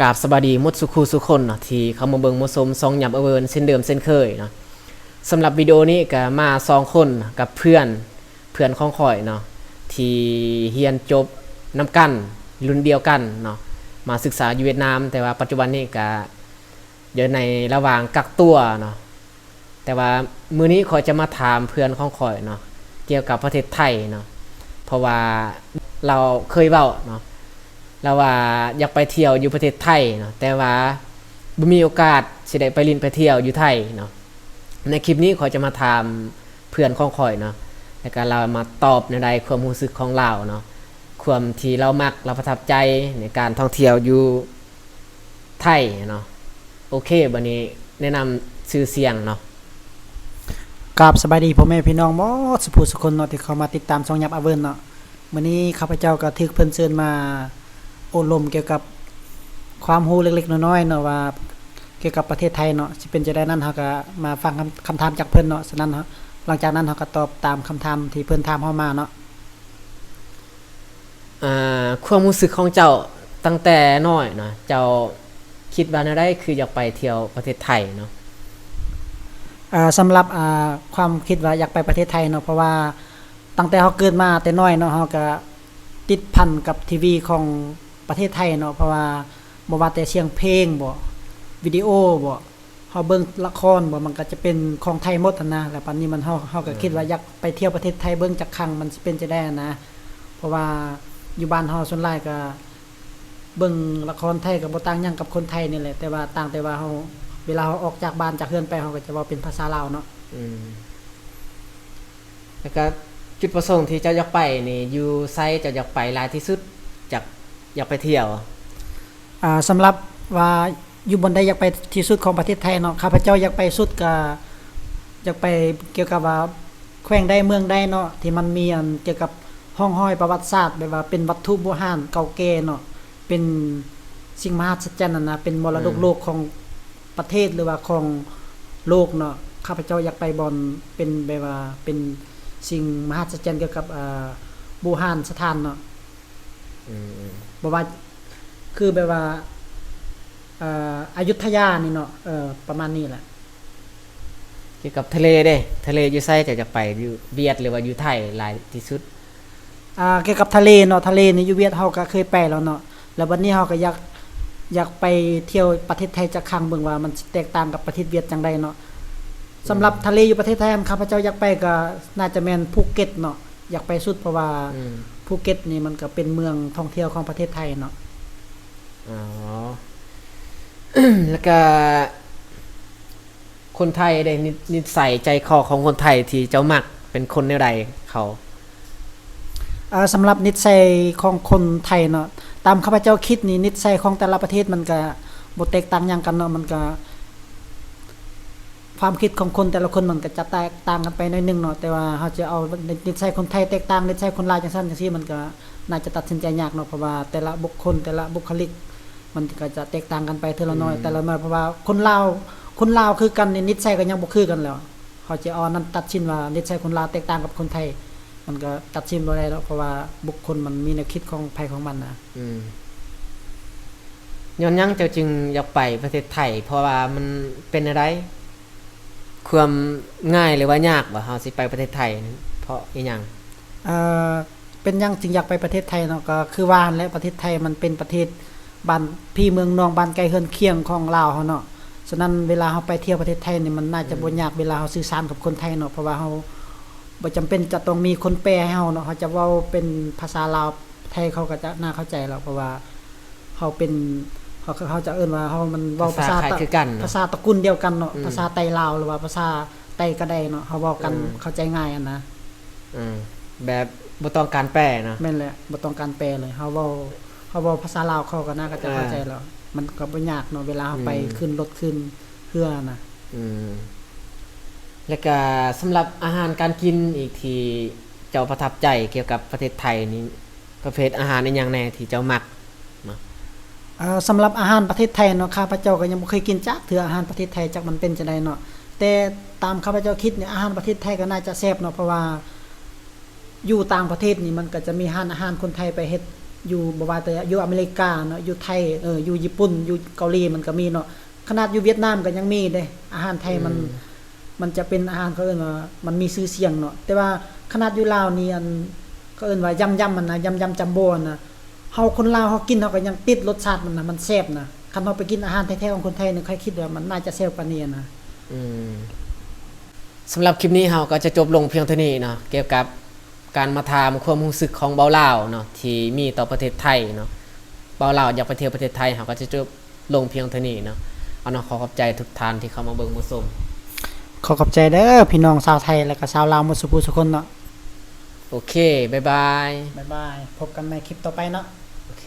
กาบสบายดีหมดสุขูสุคนเนาะที่เข้ามาเบิงมาชมซองหยับเอเวินเส้นเดิมเส้นเคยเนาะสำหรับวิดีโอนี้ก็มาสองคนกับเพื่อนเพื่อนของข่อยเนาะที่เรียนจบนํกันรุ่นเดียวกันเนาะมาศึกษาอยู่เวียดนาม แต่ว่าปัจจุบันนี้ก็อยู่ในระหว่างกักตัวเนาะแต่ว่ามื้อนี้ข่อยจะมาถามเพื่อนของข่อยเนาะเกี่ยวกับประเทศไทยเนาะเพราะว่าเราเคยเว้าเนาะ เราว่าอยากไปเที่ยวอยู่ประเทศไทยเนาะแต่ว่าบ่มีโอกาสสิได้ไปลินไปเที่ยวอยู่ไทยเนาะในคลิปนี้ขอจะมาถามเพื่อนของข่อยเนาะแล้วก็เรามาตอบในใดความรู้สึกของเราเนาะความที่เรามักเราประทับใจในการท่องเที่ยวอยู่ไทยเนาะโอเคบัดนี้แนะนำชื่อเสียงเนาะกราบสบายดีพ่อแม่พี่น้องหมอสุภูสุคนเนาะที่เข้ามาติดตามช่องยับอเวิร์นเนาะมื้อนี้ข้าพเจ้าก็ถึกเพิ่นเชิญมา อบรมเกี่ยวกับความรู้เล็กๆน้อยๆเนาะว่าเกี่ยวกับประเทศไทยเนาะสิเป็นจะได้นั้นเฮาก็มาฟังคำคำถามจากเพิ่นเนาะฉะนั้นเฮาหลังจากนั้นเฮาก็ตอบตามคำถามที่เพิ่นถามเฮามาเนาะอ่าความรู้สึกของเจ้าตั้งแต่น้อยเนาะเจ้าคิดว่าแนวใดคืออยากไปเที่ยวประเทศไทยเนาะอ่าสำหรับอ่าความคิดว่าอยากไปประเทศไทยเนาะเพราะว่าตั้งแต่เฮาเกิดมาแต่น้อยเนาะเฮาก็ติดพันกับทีวีของ ประเทศไทยเนาะเพราะว่าบ่ว่าแต่เสียงเพลงบ่วิดีโอบ่เฮาเบิ่งละครบ่มันก็จะเป็นของไทยหมดหั้นนะแล้วปัจจุบันนี้มันเฮาเฮาก็คิดว่าอยากไปเที่ยวประเทศไทยเบิ่งจักครั้งมันสิเป็นจะได้นะ เพราะว่าอยู่บ้านเฮาส่วนหลายก็เบิ่งละครไทยก็บ่ต่างหยังกับคนไทยนี่แหละแต่ว่าต่างแต่ว่าเฮาเวลาเฮาออกจากบ้านจากเรือนไปเฮาก็จะเว้าเป็นภาษาลาวเนาะอืมแล้วก็จุดประสงค์ที่เจ้าอยากไปนี่อยู่ไซต์เจ้าอยากไปหลายที่สุดจาก อยากไปเที่ยวอ่าสำหรับว่าอยู่บนใดอยากไปที่สุดของประเทศไทยเนาะข้าพเจ้าอยากไปสุดก็อยากไปเกี่ยวกับว่าแขวงใดเมืองใดเนาะที่มันมีอันเกี่ยวกับห้องห้อยประวัติศาสตร์แบบว่าเป็นวัตถุโบราณเก่าแก่เนาะเป็นสิ่งมหัศจรรย์นั่นนะเป็นมรดกโลกของประเทศหรือว่าของโลกเนาะข้าพเจ้าอยากไปบอนเป็นแบบว่าเป็นสิ่งมหัศจรรย์เกี่ยวกับอ่าโบราณสถานเนาะอืม บอกว่าคือแบบว่าเอ่ออยุธยานี่เนาะเออประมาณนี้แหละเกี่ยวกับทะเลเด้ ทะเลอยู่ไซต์เจ้าอยากไปอยู่เวียดหรือว่าอยู่ไทยหลายที่สุดอ่าเกี่ยวกับทะเลเนาะทะเลนี่อยู่เวียดเฮาก็เคยไปแล้วเนาะแล้ววันนี้เฮาก็อยากอยากไปเที่ยวประเทศไทยจักครั้งเบิ่งว่ามันสิแตกต่างกับประเทศเวียดจังไดเนาะสำหรับทะเลอยู่ประเทศไทยอันข้าพเจ้าอยากไปก็น่าจะแม่นภูเก็ตเนาะอยากไปสุดเพราะว่าอืม ภูเก็ตนี่มันก็เป็นเมืองท่องเที่ยวของประเทศไทยเนาะอ๋อแล้วก็ คนไทยได้นินิสัยใจคอของคนไทยที่เจ้ามักเป็นคนแนวใดเขาอ่าสำหรับนิสัยของคนไทยเนาะตามข้าพเจ้าคิดนี่นิสัยของแต่ละประเทศมันก็บ่แตกต่างหยังกันเนาะมันก็ ความคิดของคนแต่ละคนมันก็จะแตกต่างกันไปหน่อยหนึงเนาะแต่ว่าเฮาจะเอานิสัยคนไทยแตกต่างนิสัยคนลาวจังซั่นจังซี่มันก็น่าจะตัดสินใจยากเนาะเพราะว่าแต่ละบุคคลแต่ละบุคลิก มันก็จะแตกต่างกันไปเท่าละน้อยแต่ละน้อยเพราะว่าคนลาวคนลาวคือกันนี่นิสัยก็ยังบ่คือกันแล้วเขาจะเอานั้นตัดสินว่านิสัยคนลาวแตกต่างกับคนไทย มันก็ตัดสินบ่ได้แล้วเพราะว่าบุคคลมันมีแนวคิดของภัยของมันนะอืมย้อนยังเจ้าจึงอยากไปประเทศไทย เพราะว่ามันเป็นอะไร ความง่ายหรือว่ายากว่าเฮาสิไปประเทศไทยนั้นเพราะอีหยังเอ่อเป็นยังจึงอยากไปประเทศไทยเนาะก็คือว่าและประเทศไทยมันเป็นประเทศบ้านพี่เมืองนองบ้านไกลเฮือนเคียงของลาวเฮาเนาะฉะนั้นเวลาเฮาไปเที่ยวประเทศไทยนี่มันน่าจะบ่ยากเวลาเฮาสื่อสารกับคนไทยเนาะเพราะว่าเฮาบ่จำเป็นจะต้องมีคนแปลให้เฮาเนาะเขาจะเว้าเป็นภาษาลาวไทยเขาก็จะน่าเข้าใจแล้วเพราะว่าเฮาเป็น เขาเขาจะเอิ้นว่าเฮามันเว้าภาษาคล้ายตะคือกันเนาะภาษาตระกูลเดียวกันเนาะอืมภาษาไตลาวหรือว่าภาษาไตก็ได้เนาะเฮาเว้ากันอืมเข้าใจง่ายอันนะอืมแบบบ่ต้องการแปลเนาะแม่นแหละบ่ต้องการแปลเลยเฮาเว้าเฮาเว้าภาษาลาวเขาก็น่าก็จะอ่าเข้าใจแล้วมันก็บ่ยากเนาะเวลาเฮาไปอืมขึ้นรถขึ้นเรือน่ะ อืมแล้วก็สำหรับอาหารการกินอีกที่เจ้าประทับใจเกี่ยวกับประเทศไทยนี้ประเภทอาหารในอย่างแน่ที่เจ้ามักเอ่อ สำหรับอาหารประเทศไทยเนาะข้าพเจ้าก็ยังบ่เคยกินจักเทื่ออาหารประเทศไทยจักมันเป็นจังไดเนาะแต่ตามข้าพเจ้าคิดเนี่ยอาหารประเทศไทยก็น่าจะแซ่บเนาะเพราะว่า อยู่ต่างประเทศนี่มันก็จะมีร้านอาหารคนไทยไปเฮ็ดอยู่บ่ว่าแต่อยู่อเมริกาเนาะอยู่ไทยเอออยู่ญี่ปุ่น อยู่เกาหลีมันก็มีเนาะขนาดอยู่เวียดนามก็ยังมีเด้อาหารไทยมันมันจะเป็นอาหารเขาเอิ้นว่ามันมีชื่อเสียงเนาะแต่ว่าขนาดอยู่ลาวนี่อันก็เอิ้นว่ายำๆมันนะยำๆจัมโบ้นะ เฮาคนลาวเฮากินเฮาก็ยังติดรสชาติมันนะมันแซ่บนะคันเฮาไปกินอาหารแท้ๆของคนไทยนี่ค่อยคิดว่ามันน่าจะแซ่บกว่านี้นะอืมสำหรับคลิปนี้เราก็จะจบลงเพียงเท่านี้เนาะเกี่ยวกับการมาถามความรู้สึกของเบาลาวเนาะที่มีต่อประเทศไทยเนาะเบาลาวอยากไปเที่ยวประเทศไทยเราก็จะจบลงเพียงเท่านี้เนาะเอาเนาะขอขอบใจทุกท่านที่เข้ามาเบิ่งมาชมขอขอบใจเด้อพี่น้องชาวไทยและก็ชาวลาวหมดสุขุสุคนเนาะ โอเคบ๊ายบายบ๊ายบาย พบกันในคลิปต่อไปเนาะ โอเค